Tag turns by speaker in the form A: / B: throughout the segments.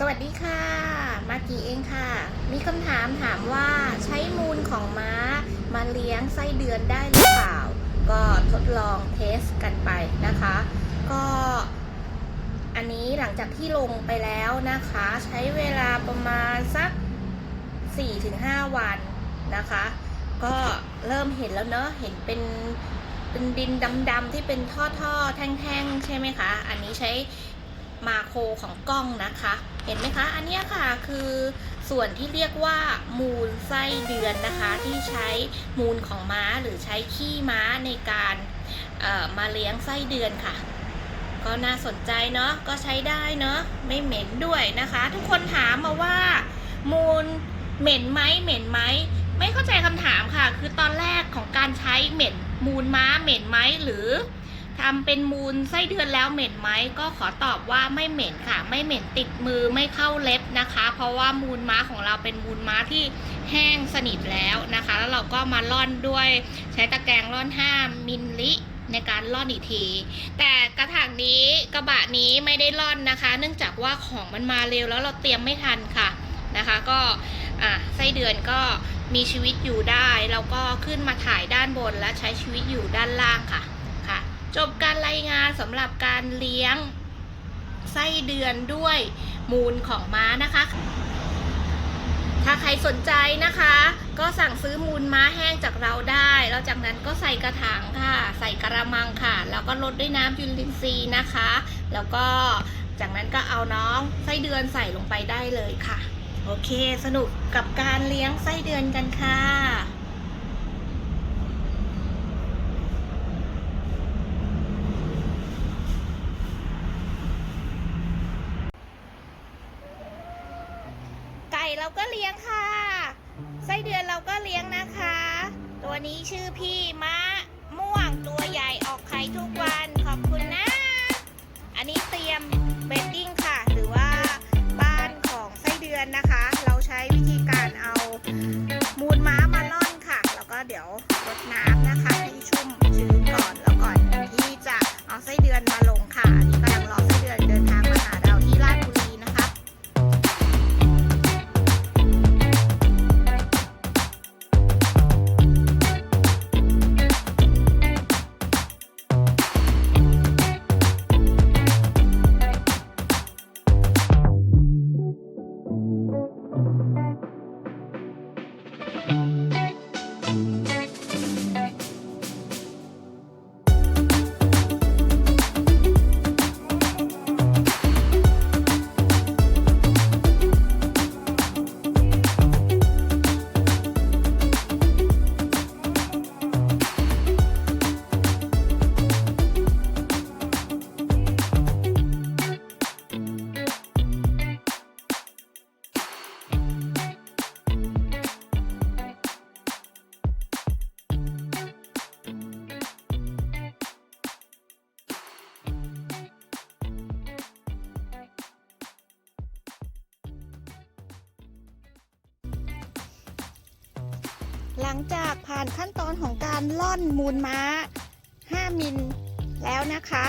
A: สวัสดีค่ะ มากีเองค่ะ มีคำถามถามว่าใช้มูลของม้ามาเลี้ยงไส้เดือนได้หรือเปล่า ก็ทดลองเทสกันไปนะคะ ก็อันนี้หลังจากที่ลงไปแล้วนะคะ ใช้เวลาประมาณสัก 4-5 วันนะคะ ก็เริ่มเห็นแล้วเนอะเห็นเป็นเป็นดินดำๆที่เป็นท่อๆ แท่งๆ ใช่ไหมคะ อันนี้ใช้ มาโครของกล้องนะคะ เห็นไหมคะ อันเนี้ยค่ะคือส่วนที่เรียกว่ามูลไส้เดือนนะคะ ที่ใช้มูลของม้าหรือใช้ขี้ม้าในการมาเลี้ยงไส้เดือนค่ะ ก็น่าสนใจเนาะก็ใช้ได้เนาะไม่เหม็นด้วยนะคะ ทุกคนถามมาว่า มูลเหม็นไหมเหม็นไหมไม่เข้าใจคำถามค่ะ คือตอนแรกของการใช้เหม็นมูลม้าเหม็นไหมหรือ ทำเป็นมูลไส้เดือนแล้วเหม็นไหมก็ขอตอบว่าไม่เหม็นค่ะ ไม่เหม็นติดมือไม่เข้าเล็บนะคะ เพราะว่ามูลม้าของเราเป็นมูลม้าที่แห้งสนิทแล้วนะคะ แล้วเราก็มาล่อนด้วยใช้ตะแกรงล่อน 5 มิลลิในการล่อนอีกที แต่กระถางนี้กระบะนี้ไม่ได้ล่อนนะคะ เนื่องจากว่าของมันมาเร็วแล้วเราเตรียมไม่ทันค่ะนะคะ ก็ไส้เดือนก็มีชีวิตอยู่ได้ แล้วก็ขึ้นมาถ่ายด้านบนและใช้ชีวิตอยู่ด้านล่างค่ะ จบการรายงานสำหรับการเลี้ยงไส้เดือนด้วยมูลของม้านะคะ ถ้าใครสนใจนะคะ ก็สั่งซื้อมูลม้าแห้งจากเราได้ แล้วจากนั้นก็ใส่กระถางค่ะ ใส่กระมังค่ะ แล้วก็ลดด้วยน้ำจุลินทรีย์นะคะ แล้วก็จากนั้นก็เอาน้องไส้เดือนใส่ลงไปได้เลยค่ะ โอเค สนุกกับการเลี้ยงไส้เดือนกันค่ะ เราก็เลี้ยงค่ะ ไส้เดือนเราก็เลี้ยงนะคะ ตัวนี้ชื่อพี่มะม่วงตัวใหญ่ออกไข่ทุกวันขอบคุณนะ อันนี้เต หลังจากผ่านขั้นตอนของการล่อนมูลม้า 5 มิลแล้วนะคะ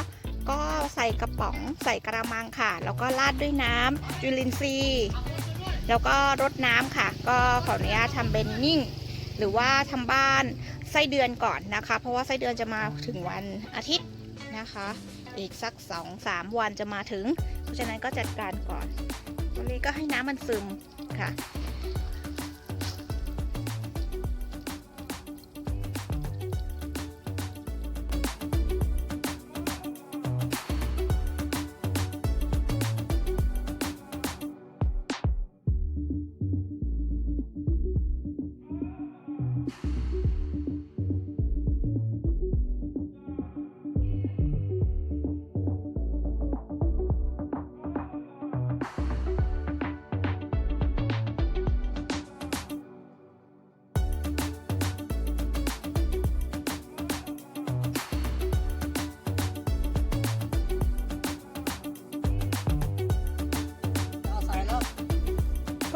A: ก็ใส่กระป๋องใส่กระมังค่ะ แล้วก็ราดด้วยน้ำจุลินทรีย์แล้วก็รดน้ำค่ะ ก็ขออนุญาตทำเป็นนิ่ง หรือว่าทำบ้านไส้เดือนก่อนนะคะ เพราะว่าไส้เดือนจะมาถึงวันอาทิตย์นะคะ อีกสัก 2-3 วันจะมาถึง เพราะฉะนั้นก็จัดการก่อน วันนี้ก็ให้น้ำมันซึมค่ะ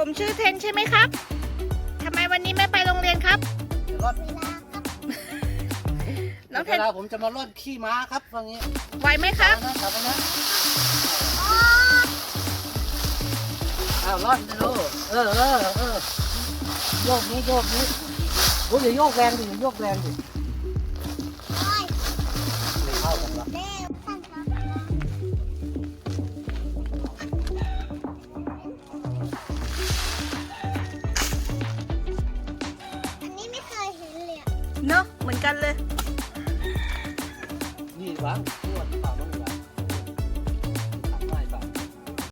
A: ผมชื่อเทนใช่ไหมครับทำไมวันนี้ไม่ไปโรงเรียนครับ
B: เดี๋ยวรอด
A: น้องเท
B: เวนลาผมจะมาร่อนขี้ม้าครับตรงนี้
A: ไหวไหมครับ
B: นะจับไว้นะาวร่อนไปดูเออเออเออโยกนี้โยกนี้โอ้ยอย่าโยกแรงดิอย่าโยกแรงดิ กัน
C: เลย
A: นี่
B: วะ